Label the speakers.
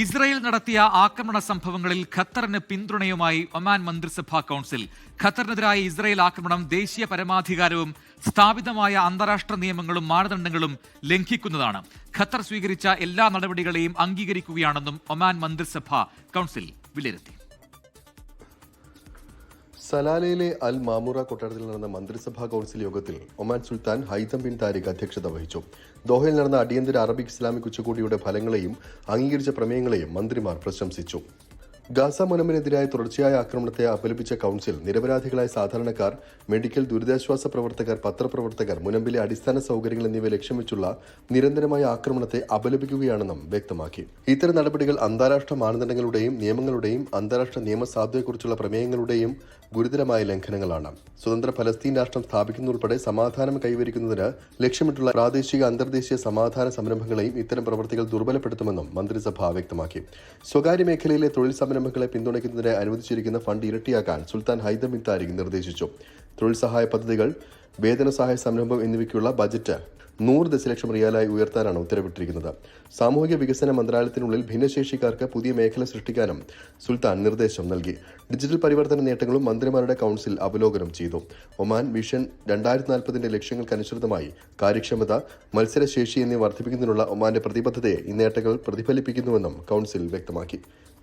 Speaker 1: Israel നടത്തിയ ആക്രമണ സംഭവങ്ങളിൽ ഖത്തറിന് പിന്തുണയുമായി ഒമാൻ മന്ത്രിസഭാ കൗൺസിൽ. ഖത്തറിനെതിരായ ഇസ്രയേൽ ആക്രമണം ദേശീയ പരമാധികാരവും സ്ഥാപിതമായ അന്താരാഷ്ട്ര നിയമങ്ങളും മാനദണ്ഡങ്ങളും ലംഘിക്കുന്നതാണ്. ഖത്തർ സ്വീകരിച്ച എല്ലാ നടപടികളെയും അംഗീകരിക്കുകയാണെന്നും ഒമാൻ മന്ത്രിസഭാ കൗൺസിൽ വിലയിരുത്തി.
Speaker 2: സലാലയിലെ അൽ മാമുറ കൊട്ടാരത്തിൽ നടന്ന മന്ത്രിസഭാ കൗൺസിൽ യോഗത്തിൽ Oman Sultan Haitham bin Tariq അധ്യക്ഷത വഹിച്ചു. ദോഹയിൽ നടന്ന അടിയന്തര അറബിക് ഇസ്ലാമിക് ഉച്ചകോടിയുടെ ഫലങ്ങളെയും അംഗീകരിച്ച പ്രമേയങ്ങളെയും മന്ത്രിമാർ പ്രശംസിച്ചു. ഗാസ മനമിനെതിരായ തുടർച്ചയായ ആക്രമണത്തെ അപലപിച്ച കൌൺസിൽ നിരപരാധികളായ സാധാരണക്കാർ മെഡിക്കൽ ദുരിതാശ്വാസ പ്രവർത്തകർ പത്രപ്രവർത്തകർ മുനമ്പിലെ അടിസ്ഥാന സൗകര്യങ്ങൾ എന്നിവ ലക്ഷ്യം വെച്ചുള്ള നിരന്തരമായ ആക്രമണത്തെ അപലപിക്കുകയാണെന്നും വ്യക്തമാക്കി. ഇത്തരം നടപടികൾ അന്താരാഷ്ട്ര മാനദണ്ഡങ്ങളുടെയും നിയമങ്ങളുടെയും അന്താരാഷ്ട്ര നിയമസാധുതയെക്കുറിച്ചുള്ള പ്രമേയങ്ങളുടെയും ഗുരുതരമായ ലംഘനങ്ങളാണ്. സ്വതന്ത്ര ഫലസ്തീൻ രാഷ്ട്രം സ്ഥാപിക്കുന്നതുൾപ്പെടെ സമാധാനം കൈവരിക്കുന്നതിന് ലക്ഷ്യമിട്ടുള്ള പ്രാദേശിക അന്തർദേശീയ സമാധാന സംരംഭങ്ങളെയും ഇത്തരം പ്രവർത്തികൾ ദുർബലപ്പെടുത്തുമെന്നും മന്ത്രിസഭ വ്യക്തമാക്കി. സ്വകാര്യ മേഖലയിലെ തൊഴിൽ സംരംഭങ്ങളെ പിന്തുണയ്ക്കുന്നതിന് അനുവദിച്ചിരിക്കുന്ന ഫണ്ട് ഇരട്ടിയാക്കാൻ സുൽത്താൻ ഹൈദം ബിൻ താരിഖ് നിർദ്ദേശിച്ചു. തൊഴിൽ സഹായ പദ്ധതികൾ വേതന സഹായ സംരംഭം എന്നിവയ്ക്കുള്ള ബജറ്റ് നൂറ് ദശലക്ഷം റിയാലായി ഉയർത്താനാണ് ഉത്തരവിട്ടിരിക്കുന്നത്. സാമൂഹിക വികസന മന്ത്രാലയത്തിനുള്ളിൽ ഭിന്നശേഷിക്കാർക്ക് പുതിയ മേഖല സൃഷ്ടിക്കാനും സുൽത്താൻ നിർദ്ദേശം നൽകി. ഡിജിറ്റൽ പരിവർത്തന നേട്ടങ്ങളും മന്ത്രിമാരുടെ കൗൺസിൽ അവലോകനം ചെയ്തു. ഒമാൻ വിഷൻ രണ്ടായിരത്തി നാൽപ്പതിന്റെ ലക്ഷ്യങ്ങൾക്കനുസൃതമായി കാര്യക്ഷമത മത്സരശേഷി എന്നിവ വർദ്ധിപ്പിക്കുന്നതിനുള്ള ഒമാന്റെ പ്രതിബദ്ധതയെ ഈ നേട്ടങ്ങൾ പ്രതിഫലിപ്പിക്കുന്നുവെന്നും കൗൺസിൽ വ്യക്തമാക്കി.